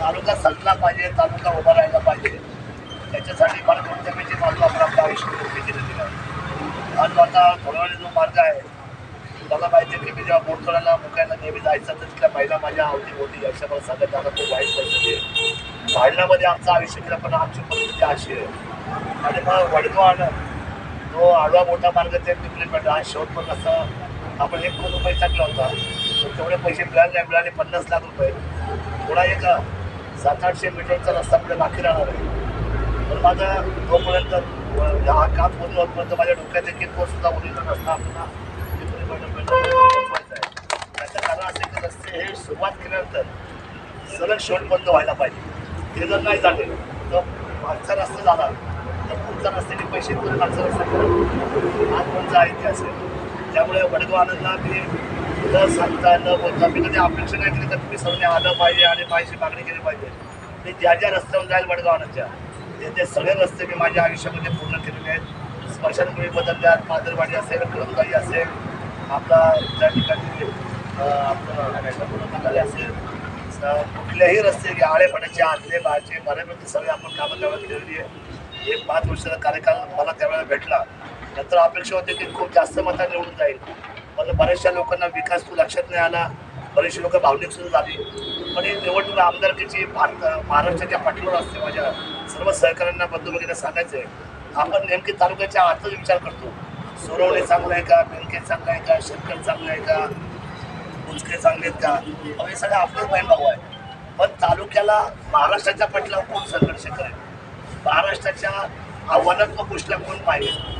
तालुका सजला पाहिजे तालुका उभा राहायला पाहिजे. त्याच्यासाठी मला कोणत्या पैकी बाजू आवश्यक आपलं आयुष्य उभी आहे आज आता थोड्या जो मार्ग आहे मला माहिती आहे की मी जेव्हा बोटकराला मुकायला नेहमी जायचं तर तिथल्या महिला माझ्या अवधी होती. याच्या मला सांगत आता खूप वाईट परिस्थिती आहे. भांडणामध्ये आमचं आयुष्य गेलं पण आमची परिस्थिती अशी आहे. आणि मग वडगाव आनंद तो आडवा मोठा मार्ग ते इम्प्लिमेंट हा शेवट पण असं आपण एक दोन रुपये टाकला होता. तेवढे पैसे मिळाले नाही मिळाले पन्नास लाख रुपये. थोडा एक सात आठशे मीटरचा रस्ता पुढे बाकी राहणार आहे. तर माझं तोपर्यंत व- हा काम पूर्ण होतपर्यंत माझ्या डोक्यात एक एक सुद्धा उरलेला रस्ता आपल्याला डिप्लिमेंट आहे. त्याचं कारण असे की रस्ते हे सुरुवात केल्यानंतर सलग शेवटपर्यंत व्हायला पाहिजे. ते जर नाही झाले तर मागचा रस्ता झाला तर पुढचा रस्त्याने पैसे देऊन मागचा रस्ता करा. हा कोणचा इतिहास आहे. त्यामुळे वडगाव आनंदला मी न सांगता न बोलता मी कधी अपेक्षा नाही केली तर तुम्ही सर्वांनी आलं पाहिजे आणि पाहिजे मागणी केली पाहिजे. मी ज्या ज्या रस्त्यावर जाईल वडगाव आनंदच्या ते ते सगळे रस्ते मी माझ्या आयुष्यामध्ये पूर्ण केलेले आहेत. स्मशानभूमी बदलल्यात मादरवाडी असेल कळमगाई असेल आपला ज्या ठिकाणी आपलं असेल कुठल्याही रस्ते जे आळेपणाचे आतले बाळचे बऱ्यापैकी सगळे आपण कामं त्यावेळेला केलेली आहे एक पाच वर्षाचा कार्यकाल मला त्यावेळेला भेटला. नंतर अपेक्षा होती की खूप जास्त मता निवडून जाईल. पण बऱ्याचशा लोकांना विकास तो लक्षात नाही आला. बरेचसे लोक भावनिक सुद्धा झाली. पण ही निवडणूक आमदारकीची भारत महाराष्ट्राच्या पाठीवर असते माझ्या सर्व सहकाऱ्यांना बद्दल वगैरे सांगायचं आहे आपण नेमकी तालुक्याच्या आतच विचार करतो. सुरवणे चांगलं आहे का? बेनके चांगलं आहे का? शंकर चांगलं आहे का? उंचके चांगले आहेत का? हे सगळं आपलंच बहीण भाऊ आहे. पण तालुक्याला महाराष्ट्राच्या पाठीला कोण संघर्ष करेल? महाराष्ट्राच्या आव्हानात्मक गोष्टीला कोण पाहिजे?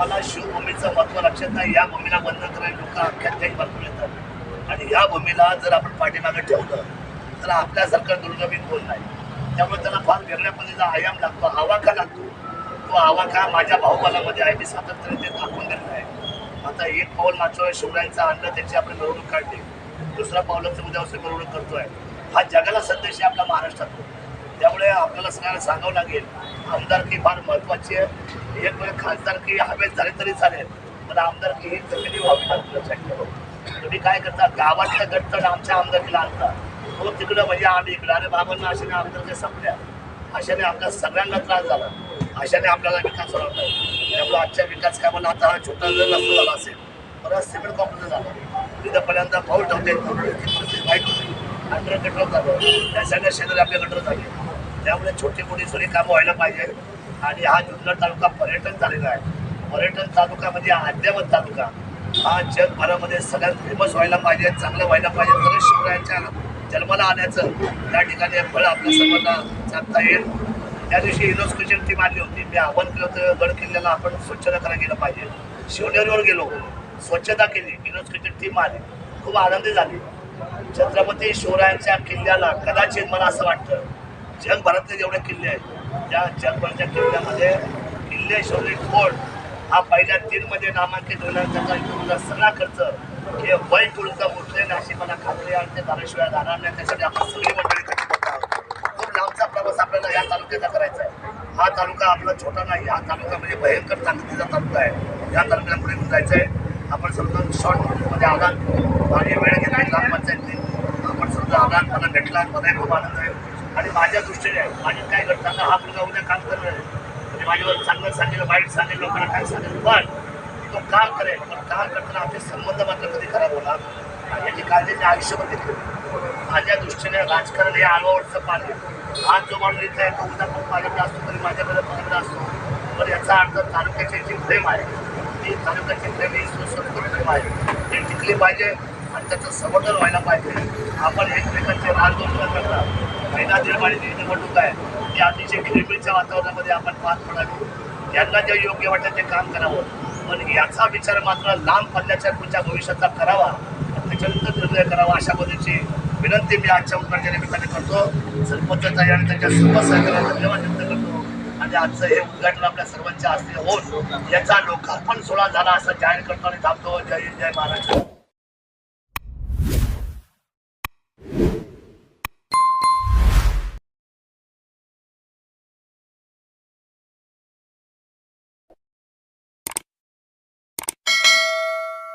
तुम्हाला शिवभूमीचं महत्त्व लक्षात नाही. या भूमीला बंद करायला लोक अख्ख्या भरपूर येतात. आणि या भूमीला जर आपण पाठीमागे ठेवलं तर आपल्यासारखं दुर्गमीत कोण नाही? त्यामुळे त्याला फार वेगळ्या पद्धतीचा आयाम लागतो आवाका लागतो तो आवाका माझ्या भाऊबालामध्ये आहे. मी सातत्याने ते दाखवून दिलेलं आहे. आता एक पाऊल मागच्या शिवरायांचा अन्न त्याची आपण मिरवणूक काढली. दुसरा पावलाचं उद्या असं मिरवणूक करतोय. हा जगाला संदेश आहे आपल्या महाराष्ट्रातून. त्यामुळे आपल्याला सगळ्यांना सांगावं लागेल आमदारकी फार महत्वाची आहे. एक खासदारकी हवेत झाले तरी चालेल. पण आमदारकी ही जमिनी व्हावी लागते लक्षात ठेवा तुम्ही काय करता? गावातल्या गटतट आमच्या आमदारकीला आणता. तो तिकडं म्हणजे आम्ही इकडं. अरे बाबांना अशाने आमदारकी संपल्या. अशाने आपल्या सगळ्यांना त्रास झाला. अशाने आपल्याला विकास होणार नाही. त्यामुळे आजच्या विकास कामाला आता हा छोटा जर रस्ता झाला असेल परत सिमेंट कॉम्प्लेक्स झाला. तिथं पहिल्यांदा पाऊल ठेवते. वाईट होते. अंडर कंट्रोल झालं त्या सगळ्या शेजारी आपल्या कंट्रोल झाले त्यामुळे छोटी मोठी सगळे कामं व्हायला पाहिजे. आणि हा जुन्नर तालुका पर्यटन झालेला आहे. पर्यटन तालुका म्हणजे अद्ययावत तालुका. हा जगभरामध्ये सगळ्यात फेमस व्हायला पाहिजे चांगलं व्हायला पाहिजे. तरच शिवरायांच्या जन्माला आल्याचं त्या ठिकाणी फळ आपल्या सर्वांना सांगता येईल. त्या दिवशी युनेस्कोची टीम आली होती. मी आव्हान केलं होतं गड किल्ल्याला आपण स्वच्छता करायला गेलं पाहिजे. शिवनेरीवर गेलो. स्वच्छता केली. युनेस्कोची टीम आली. खूप आनंदी झाली. छत्रपती शिवरायांच्या किल्ल्याला कदाचित मला असं वाटतं जगभरातले जेवढे किल्ले आहेत त्या जगभरच्या किल्ल्यामध्ये किल्ले शौर्य कोट हा पहिल्या तीनमध्ये नामांकित होण्याचा इथूनचा सगळा खर्च हे वय टोळका मुठले नाशिकला खात्री आणि ते धाराशिवाय राहणार नाही त्यासाठी आपण सगळी मंडळी कटिबद्ध आहोत. खूप लांबचा प्रवास आपल्याला या तालुक्याचा करायचा आहे. हा तालुका आपला छोटा नाही हा तालुका म्हणजे भयंकर ताकदीचा तालुका आहे. या तालुक्याला पुढे जायचं आहे. आपण समजा शॉर्ट नोटीसमध्ये आला आणि वेळ घेतला ग्रामपंचायतने आपण समजा आला मला भेटला मला खूप आनंद आहे. आणि माझ्या दृष्टीने माझी काय घडताना हा मुलगा उद्या काम करणार आहे. म्हणजे माझ्यावर चांगलं सांगेल वाईट सांगेल लोकांना काय सांगेल पण तो काम करेल पण काम करताना आपले संबंध मात्र कधी खराब होणार? आणि याची काळजी मी आयुष्यभर घेतली माझ्या दृष्टीने राजकारण हे आलवावरचं पाणी आज जो माणूस इथला आहे तो उद्या खूप माझ्याकडे असतो तरी माझ्याकडे माझ्याकडे असतो. पण याचा अर्थ तालुक्याचे जे प्रेम आहे ती तालुक्याचे प्रेम ही सुसंस्कृत प्रेम आहे. ते टिकले पाहिजे आणि त्याचं समर्थन व्हायला पाहिजे. आपण एकमेकांचे मार्गदर्शन करता महिना दीड निवडणूक आहे ती अतिशय खिळबिळच्या वातावरणामध्ये आपण पार पडावी त्यांना जे योग्य वाटतं ते काम करावं. पण याचा विचार मात्र लांब पल्ल्याच्या पुढच्या भविष्याचा करावा. त्याच्यानंतर निर्णय करावा अशा पद्धतीची विनंती मी आजच्या उद्घाटन निमित्ताने करतो. सरपंचाचा आणि त्यांच्या सर्व सहकार्याला धन्यवाद व्यक्त करतो. आणि आजचं हे उद्घाटन आपल्या सर्वांच्या हस्ते होऊन याचा लोकार्पण सोहळा झाला असं जाहीर करतो आणि थांबतो. जय हिंद जय महाराष्ट्र.